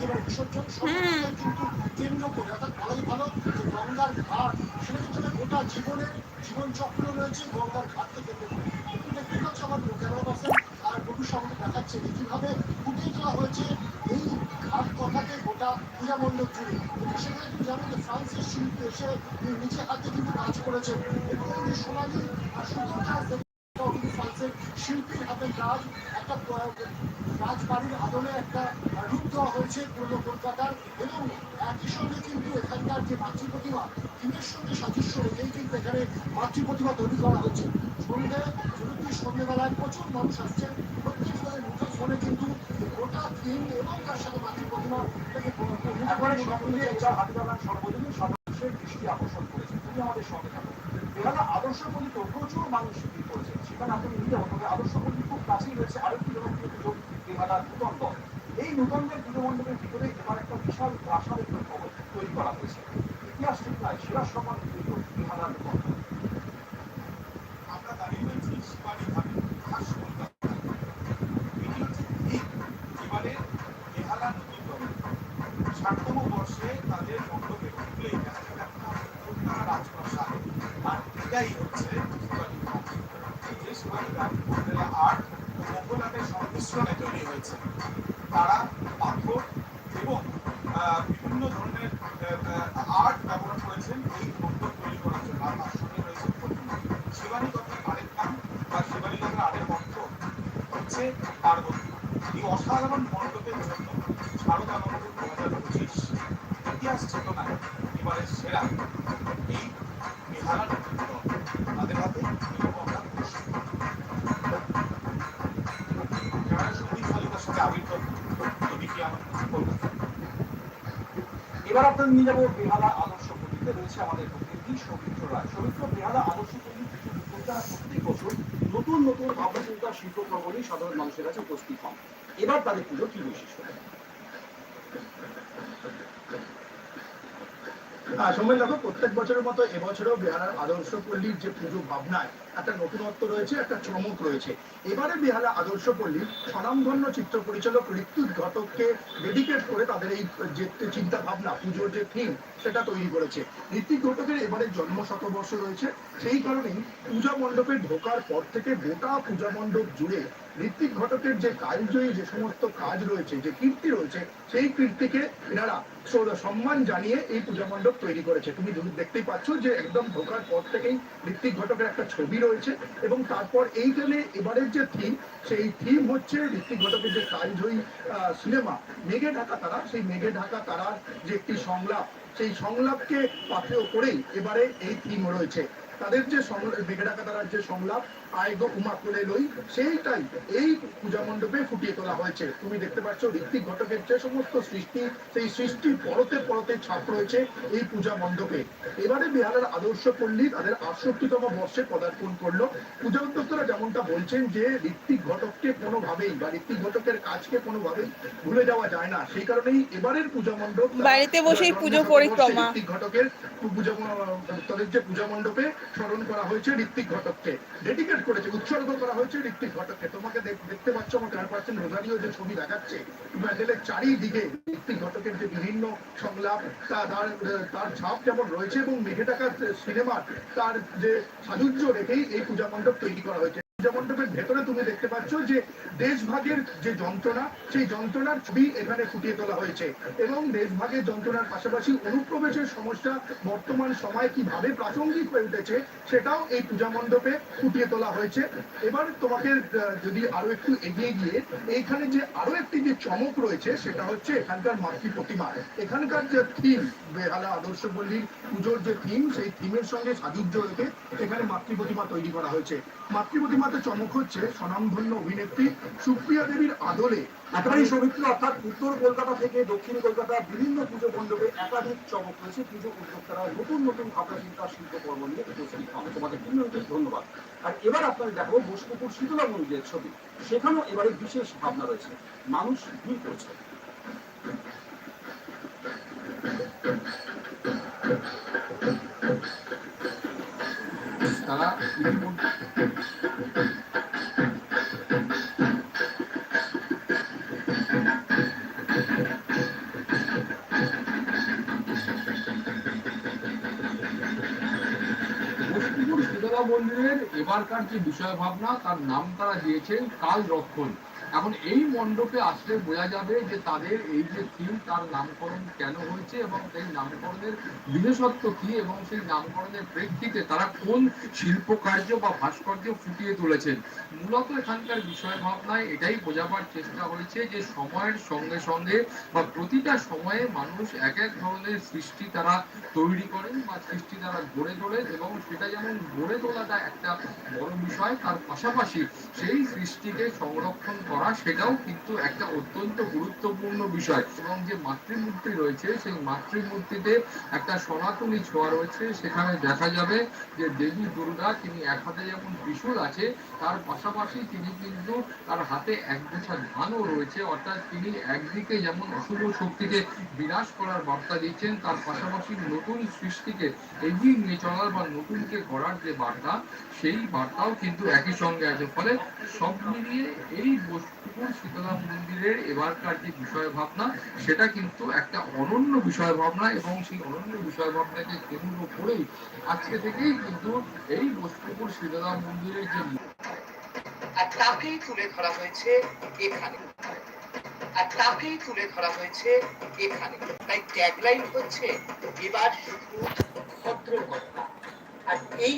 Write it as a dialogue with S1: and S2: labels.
S1: একেবারে বিসর্জন কিন্তু কেন্দ্র করে অর্থাৎ ভালো যে গঙ্গার ঘাট সেটা কিন্তু গোটা জীবন রয়েছে গঙ্গার ঘাটকে কেন্দ্র করে দেখতে আমার ক্যামেরা আর বন্ধুর সামনে দেখাচ্ছে যে কীভাবে ফুটিয়ে তোলা হয়েছে এই ঘাট কথাকে গোটা পূজা মণ্ডপ জুড়ে এবং সেখানে জানেন যে ফ্রান্সের শিল্পী এসে নিচে হাতে কিন্তু কাজ করেছে এবং যে সোনালি আর ফ্রান্সের শিল্পীর হাতের কাজ একটা রাজবাড়ির আদলে একটা রূপ দেওয়া হয়েছে পূর্ব কলকাতার এবং একই সঙ্গে কিন্তু এখানকার যে মাতৃ প্রতিমা থিমের সঙ্গে সাদৃশ্য রেখেই কিন্তু এখানে মাতৃ প্রতিমা তৈরি করা হচ্ছে। সন্ধ্যে যদি সন্ধ্যেবেলায় প্রচুর মানুষ আসছেন প্রত্যেক দলের মুঠোফোনে ফোনে কিন্তু গোটা থিম এবং তার সাথে মাতৃ প্রতিমা
S2: সর্বজনীন সদস্যের দৃষ্টি আকর্ষণ করেছে। তুমি আমাদের সঙ্গে থাকো। বেহালা আদর্শ পল্লী তো প্রচুর মানুষ করেছে সেখানে আপনি নিজে তবে আদর্শ পল্লী খুব কাছেই রয়েছে। আরেকটি জনপ্রিয় বেহালা নূতন দল এই নূতনদের পুজো ভিতরে এবার একটা বিশাল প্রাসাদের তৈরি করা হয়েছে। ইতিহাস ঠিকায় সেরা কিন্তু বেহালা নূতন
S3: আমরা নতুন বর্ষে তাদের দেখা আর এটাই হচ্ছে ঘাট। ঘাট আর্টের সংমিশ্রণে তৈরি হয়েছে। তারা পাথর এবং বিভিন্ন ধরনের আর্ট ব্যবহার করেছেন। এই মণ্ডপ তৈরি করার জন্য আর তার রয়েছে শিবানী কথার আরেক নাম বা শিবানী কথার আরেক অর্থ হচ্ছে পার্বতী। এই অসাধারণ মণ্ডপের জন্য শারদানন্দ দু হাজার পঁচিশ ইতিহাস চেতনায় এবারে সেরা এই বিহারা নতুন দল তাদের হাতে এরকম আমরা পুরস্কার। ক্যামেরা সন্দীপ শালিকার সাথে আবির দত্ত এদিকে আমার কলকাতা
S2: এবার নিয়ে যাব, বেহালা আদর্শ রয়েছে আমাদের প্রতিনিধি সৌমিত্র রায়। সৌমিত্র, বেহালা আদর্শ পল্লী কিছু উদ্যোক্তারা প্রতি বছর নতুন নতুন ভাবনা চিন্তা নিয়ে সাধারণ মানুষের কাছে উপস্থিত হন। এবার তাদের পুজো কি বৈশিষ্ট্য?
S4: সময় দেখো, প্রত্যেক বছরের মতো এবছরও বিহারের আদর্শ পল্লীর যে পুজো ভাবনায় একটা নতুনত্ব রয়েছে, একটা চমক রয়েছে। এবারে বিহারা আদর্শ পল্লীর স্বনামধন্য চিত্র পরিচালক ঋতুজ ঘটককে ডেডিকেট করে তাদের এই, যে চিন্তা ভাবনা পুজোর যে থিম সেটা তৈরি করেছে। ঋত্বিক ঘটকের এবারে জন্ম শতবর্ষ রয়েছে। সেই কারণেই পূজা মণ্ডপে ঢোকার পর থেকে গোটা পূজা মণ্ডপ জুড়ে ঋত্বিক ঘটকের যে কালজয়ী যে সমস্ত কাজ রয়েছে, যে কীর্তি রয়েছে, সেই কীর্তিকে এনারা সম্মান জানিয়ে এই পূজা মণ্ডপ তৈরি করেছে। তুমি দেখতেই পাচ্ছ যে একদম ঢোকার পর থেকেই ঋত্বিক ঘটকের একটা ছবি রয়েছে এবং তারপর এইখানে এবারের যে থিম সেই থিম হচ্ছে ঋত্বিক ঘটকের যে কালজয়ী সিনেমা মেঘে ঢাকা তারা। সেই মেঘে ঢাকা তারার যে একটি সংলাপ, সেই সংলাপকে পাথেয় করেই এবারে এই থিম রয়েছে। তাদের যে মেঘে ঢাকা তারার যে সংলাপ আয়গ উমা কোলে লই সেইটাই এই পূজা মণ্ডপে ফুটিয়ে তোলা হয়েছে। তুমি দেখতে পাচ্ছ ঋত্বিক ঘটকের যে সমস্ত সৃষ্টি সেই সৃষ্টির পরতে পরতে ছাপ রয়েছে এই পূজা মণ্ডপে। এবারে বিহারের আদর্শ পল্লী তাদের আটষট্টিতম বর্ষে পদার্পণ করল। পূজা উদ্যোক্তারা যেমনটা বলছেন যে ঋত্বিক ঘটককে কোনোভাবেই বা ঋত্বিক ঘটকের কাজকে কোনোভাবেই ভুলে যাওয়া যায় না। সেই কারণেই এবারের পূজা মণ্ডপ
S5: বাড়িতে বসেই পুজো পরিক্রমা।
S4: ঋত্বিক ঘটকের পূজা তাদের যে পূজা মণ্ডপে স্মরণ করা হয়েছে ঋত্বিক ঘটককে। ডেডিকেট করেছে, উৎসর্গ করা হয়েছে ঋত্বিক ঘটককে। তোমাকে দেখতে পাচ্ছ আমার চার পার্সেন্ট রোজারিও যে ছবি দেখাচ্ছে? প্যান্ডেলের চারিদিকে ঋত্বিক ঘটকের যে বিভিন্ন সংলাপ তার তার ছাপ যেমন রয়েছে এবং মেঘে টাকার সিনেমার তার যে সাজুজ্য রেখেই এই পূজা মণ্ডপ তৈরি করা হয়েছে। মণ্ডপের ভেতরে তুমি দেখতে পাচ্ছ যে দেশভাগের যে যন্ত্রণা, সেই যন্ত্রণার ছবি এখানে ফুটিয়ে তোলা হয়েছে। এবং দেশভাগের যন্ত্রণার পাশাপাশি অনুপ্রবেশের সমস্যা বর্তমান সময়ে কীভাবে প্রাসঙ্গিক হয়ে উঠেছে, সেটাও এই পূজা মণ্ডপে ফুটিয়ে তোলা হয়েছে। এবার তোমাকে যদি আরও একটু এগিয়ে গিয়ে, এইখানে যে আরও একটি যে চমক রয়েছে, সেটা হচ্ছে এখানকার মাতৃ প্রতিমা। এখানকার যে থিম বেহালা আদর্শ পল্লীর পুজোর যে থিম সেই থিমের সঙ্গে সাজুজ্য রেখে এখানে মাতৃ প্রতিমা তৈরি করা হয়েছে। মাতৃ প্রতিমাতে চমক হচ্ছে স্বনামধন্য অভিনেত্রী সুপ্রিয়া দেবীর আদলে।
S2: একেবারেই সৌমিত্র, অর্থাৎ উত্তর কলকাতা থেকে দক্ষিণ কলকাতা বিভিন্ন পুজো মণ্ডপে একাধিক চমক রয়েছে। পুজো উদ্যোক্তারা নতুন নতুন ভাবনা চিন্তা শিল্পকর্ম নিয়ে উপস্থিত হন তিনজনকে ধন্যবাদ। আর এবার আপনাদের দেখাবো বোসপুকুর শীতলা মন্দিরের ছবি। সেখানেও এবারে বিশেষ ভাবনা রয়েছে। মানুষ ভিড় করছে।
S4: তারা
S5: মন্দিরের এবারকার যে বিষয় ভাবনা তার নাম তারা দিয়েছেন কাল রক্ষণ এখন এই মণ্ডপে আসলে বোঝা যাবে যে তাদের এই যে থিম তার নামকরণ কেন হয়েছে এবং সেই নামকরণের বিশেষত্ব কি এবং সেই নামকরণের প্রেক্ষিতে তারা কোন শিল্পকার্য বা ভাস্কর্য ফুটিয়ে তুলেছেন? মূলত এখানকার বিষয় ভাবনায় এটাই বোঝাবার চেষ্টা হয়েছে যে সময়ের সঙ্গে সঙ্গে বা প্রতিটা সময়ে মানুষ এক এক ধরনের সৃষ্টি তারা তৈরি করেন বা সৃষ্টি তারা গড়ে তোলেন এবং সেটা যেমন গড়ে তোলাটা একটা বড় বিষয়, তার পাশাপাশি সেই সৃষ্টিকে সংরক্ষণ করা সেটাও কিন্তু একটা অত্যন্ত গুরুত্বপূর্ণ বিষয় এবং যে মাতৃমূর্তি রয়েছে, সেই মাতৃমূর্তিতে একটা সনাতনী ছোঁয়া রয়েছে। সেখানে দেখা যাবে যে দেবী দুর্গা তিনি এক হাতে যেমন ত্রিশূল আছে, তার পাশাপাশি তিনি কিন্তু তার হাতে এক গোছা ধানও রয়েছে। অর্থাৎ তিনি একদিকে যেমন অশুভ শক্তিকে বিনাশ করার বার্তা দিচ্ছেন, তার পাশাপাশি নতুন সৃষ্টিকে এগিয়ে নিয়ে চলার বা নতুনকে গড়ার যে বার্তা, সেই বার্তাও কিন্তু একই সঙ্গে আছে। ফলে সব মিলিয়ে এই শীতলা মন্দিরের এবারকার যে বিষয় ভাবনা সেটা কিন্তু একটা অনন্য বিষয় ভাবনা এবং সেই অনন্য বিষয় ভাবনাকে কেন্দ্র করেই আজকে থেকেই কিন্তু এই বস্তুপুর শীতলা মন্দিরের যে
S6: আর তাকেই তুলে ধরা হয়েছে এখানে। আর তাকেই তুলে ধরা হয়েছে এখানে। তাই ট্যাগলাইন হচ্ছে, এবার শুধু ভদ্র কথা আর এই